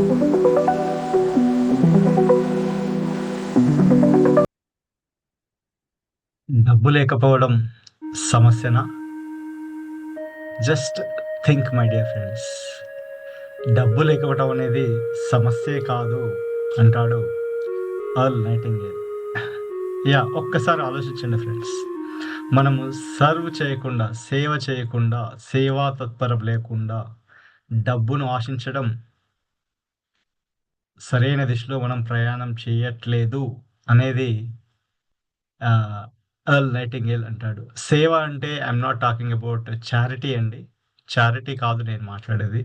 డబ్బు లేకపోవడం సమస్యనా? Just think my dear friends. డబ్బు లేకపోవడం అనేది సమస్యే కాదు అంటాడు అర్ల్ నైటింగ్ యా ఒక్కసారి ఆలోచించండి ఫ్రెండ్స్. మనము సర్వ్ చేయకుండా, సేవ చేయకుండా, సేవా తత్పరం లేకుండా డబ్బును ఆశించడం సరైన దిశలో మనం ప్రయాణం చేయట్లేదు అనేది అల్ నైటింగేల్ అంటాడు. సేవ అంటే I'm not talking about charity అండి. చారిటీ కాదు నేను మాట్లాడేది.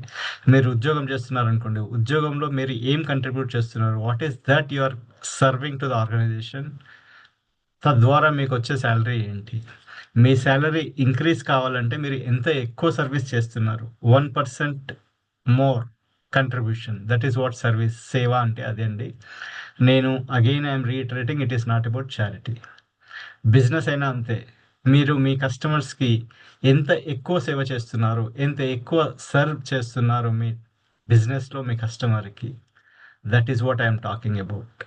మీరు ఉద్యోగం చేస్తున్నారనుకోండి. ఉద్యోగంలో మీరు ఏం కంట్రిబ్యూట్ చేస్తున్నారు? What is that you are serving to the organization? తద్వారా మీకు వచ్చే శాలరీ ఏంటి? మీ శాలరీ ఇంక్రీజ్ కావాలంటే మీరు ఎంత ఎక్కువ సర్వీస్ చేస్తున్నారు? One percent more contribution that is what service సేవ అంటే అదే అండి. నేను again I'm reiterating it is not about charity. Business అయినా అంతే. మీరు మీ కస్టమర్స్‌కి ఎంత ఎక్కువ సేవ చేస్తున్నారు? ఎంత ఎక్కువ సర్వ్ చేస్తున్నారు మీ బిజినెస్‌లో మీ కస్టమర్‌కి? That is what I'm talking about.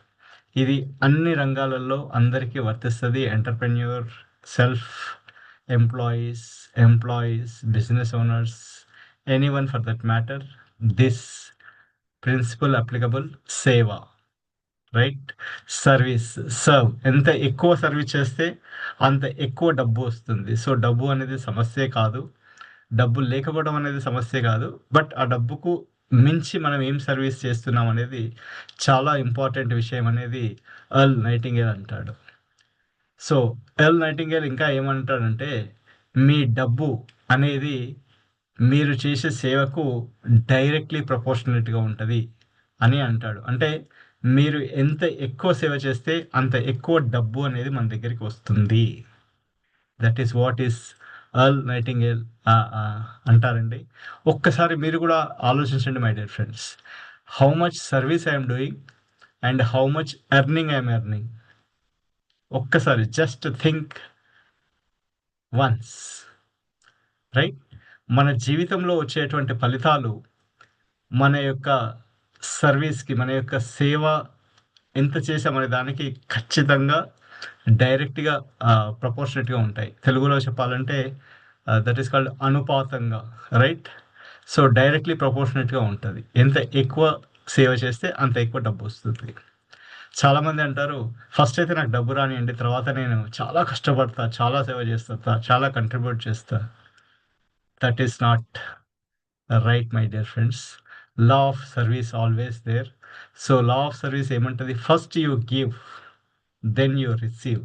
ఇది అన్ని రంగాలలో అందరికీ వర్తిస్తుంది entrepreneur, self employees, employees, business owners, anyone for that matter this principle applicable సేవ. రైట్? సర్వీస్, సర్వ్ ఎంత ఎక్కువ సర్వీస్ చేస్తే అంత ఎక్కువ డబ్బు వస్తుంది. సో, డబ్బు అనేది సమస్యే కాదు. డబ్బు లేకపోవడం అనేది సమస్యే కాదు. బట్ ఆ డబ్బుకు మించి మనం ఏం సర్వీస్ చేస్తున్నాం అనేది చాలా ఇంపార్టెంట్ విషయం అనేది ఎల్ నైటింగేల్ అంటాడు. సో, ఎర్ల్ నైటింగేల్ ఇంకా ఏమంటాడంటే మీ డబ్బు అనేది మీరు చేసే సేవకు డైరెక్ట్‌లీ ప్రపోర్షనేట్‌గా ఉంటుంది అని అంటాడు. అంటే మీరు ఎంత ఎక్కువ సేవ చేస్తే అంత ఎక్కువ డబ్బు అనేది మన దగ్గరికి వస్తుంది. That is what is Earl Nightingale అంటారండి. ఒక్కసారి మీరు కూడా ఆలోచించండి my dear friends. How much service I doing and how much earning I earning. ఒక్కసారి జస్ట్ థింక్ వన్స్. రైట్? మన జీవితంలో వచ్చేటువంటి ఫలితాలు మన యొక్క సర్వీస్‌కి, మన యొక్క సేవ ఎంత చేశామనే దానికి ఖచ్చితంగా డైరెక్ట్‌గా ప్రపోర్షనేట్‌గా ఉంటాయి. తెలుగులో చెప్పాలంటే దట్ ఈస్ కాల్డ్ అనుపాతంగా. రైట్? సో, డైరెక్ట్‌లీ ప్రపోర్షనేట్‌గా ఉంటుంది ఎంత ఎక్కువ సేవ చేస్తే అంత ఎక్కువ డబ్బు వస్తుంది చాలామంది అంటారు ఫస్ట్ అయితే నాకు డబ్బు రానియండి. తర్వాత నేను చాలా కష్టపడతా, చాలా సేవ చేస్తా, చాలా కంట్రిబ్యూట్ చేస్తాను that is not right my dear friends. Law of service always there. So, law of service ఏమంటది? First you give, then you receive.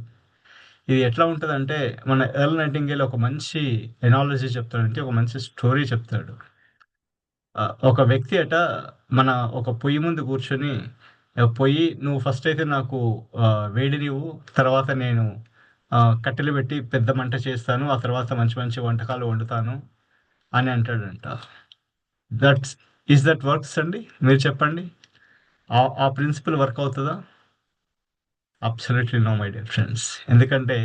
ఇది ఎట్లా ఉంటుందంటే మన ఎర్ల్ నైటింగేల్ ఒక మంచి ఎనాలజీ చెప్తాడంటే ఒక మంచి స్టోరీ చెప్తాడు. ఒక వ్యక్తి అట మన ఒక పొయ్యి ముందు కూర్చొని పొయ్యి నువ్వు ఫస్ట్ అయితే నాకు వేడి నీవు తర్వాత నేను కట్టెలు పెట్టి పెద్ద మంట చేస్తాను. ఆ తర్వాత మంచి మంచి వంటకాలు వండుతాను అని అంటాడంట. దట్స్ ఈస్ దట్ వర్క్స్ అండి? మీరు చెప్పండి. ఆ ఆ ప్రిన్సిపల్ వర్క్ అవుతుందా absolutely no my dear friends. ఎందుకంటే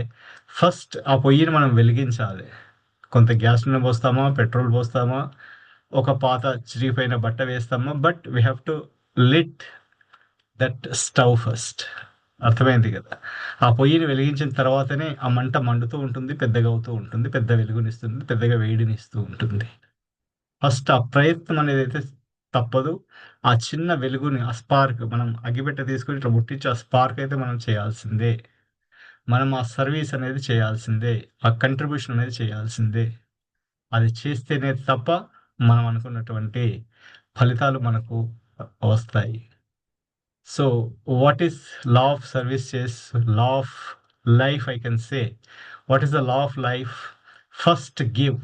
ఫస్ట్ ఆ పొయ్యిని మనం వెలిగించాలి. కొంత గ్యాస్ నూనె పోస్తామా? పెట్రోల్ పోస్తామా? ఒక పాత చిరిగిపోయిన బట్ట వేస్తామా? But we have to lit that stove first. అర్థమైంది కదా! ఆ పొయ్యిని వెలిగించిన తర్వాతనే ఆ మంట మండుతూ ఉంటుంది. పెద్దగా అవుతూ ఉంటుంది. పెద్ద వెలుగునిస్తుంది. పెద్దగా వేడినిస్తూ ఉంటుంది. ఫస్ట్ ఆ ప్రయత్నం అనేది అయితే తప్పదు. ఆ చిన్న వెలుగుని ఆ స్పార్క్ మనం అగ్గిపెట్ట తీసుకొని ఇట్లా ముట్టించి ఆ స్పార్క్ అయితే మనం చేయాల్సిందే. మనం ఆ సర్వీస్ అనేది చేయాల్సిందే. ఆ కంట్రిబ్యూషన్ అనేది చేయాల్సిందే. అది చేస్తేనే తప్ప మనం అనుకున్నటువంటి ఫలితాలు మనకు వస్తాయి. So what is law of services? law of life, I can say. What is the law of life? First give,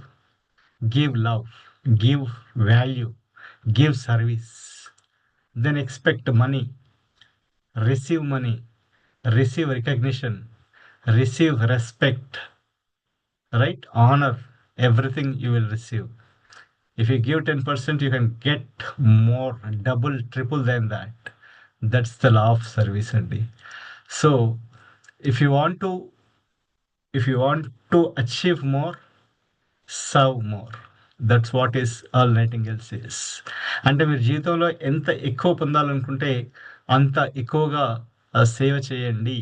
give love, give value, give service, then expect money, receive money, receive recognition, receive respect, right? Honor, everything you will receive. If you give 10%, you can get more, double, triple than that. That's the law of service అండి. So, if you want to if you want to achieve more serve more that's what is Earl Nightingale is అంటే మీరు జీవితంలో ఎంత ఎక్కువ పొందాలనుకుంటే అంత ఎక్కువగా ఆ, సేవ చేయండి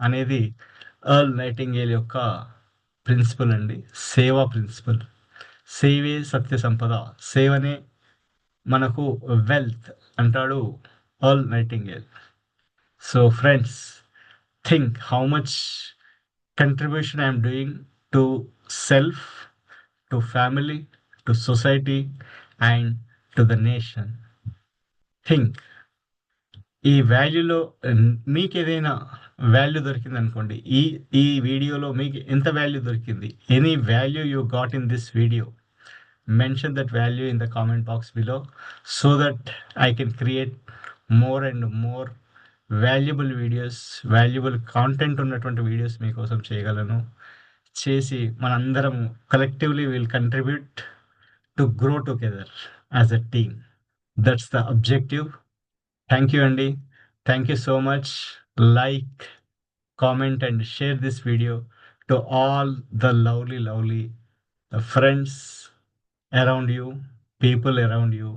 అనేది అర్ల్ నైటింగేల్ యొక్క ప్రిన్సిపల్ అండి. సేవా ప్రిన్సిపల్ సేవే సత్య సంపద. సేవనే మనకు వెల్త్ అంటాడు Earl Nightingale so friends think how much contribution I am doing to self, to family, to society, and to the nation. ఈ వాల్యూలో eh, మీకు ఏదైనా వాల్యూ దొరికింది అనుకోండి ఈ ఈ వీడియోలో మీకు ఎంత వాల్యూ దొరికింది any value you got in this video mention that value in the comment box below so that I can create more and more valuable videos valuable content ఉన్నటువంటి వీడియోస్ మీకోసం చేయగలను. చేసి మనందరం collectively will contribute to grow together as a team that's the objective thank you అండి thank you so much like comment and share this video to all the lovely lovely friends around you, people around you,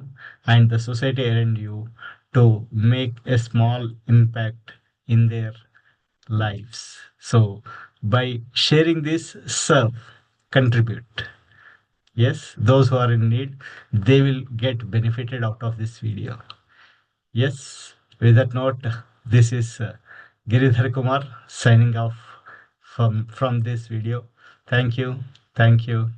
and the society around you. To make a small impact in their lives. So, by sharing this, serve, contribute. Yes, those who are in need, they will get benefited out of this video. Yes, with that note, this is uh, Giridhar Kumar signing off from, from this video. Thank you, thank you,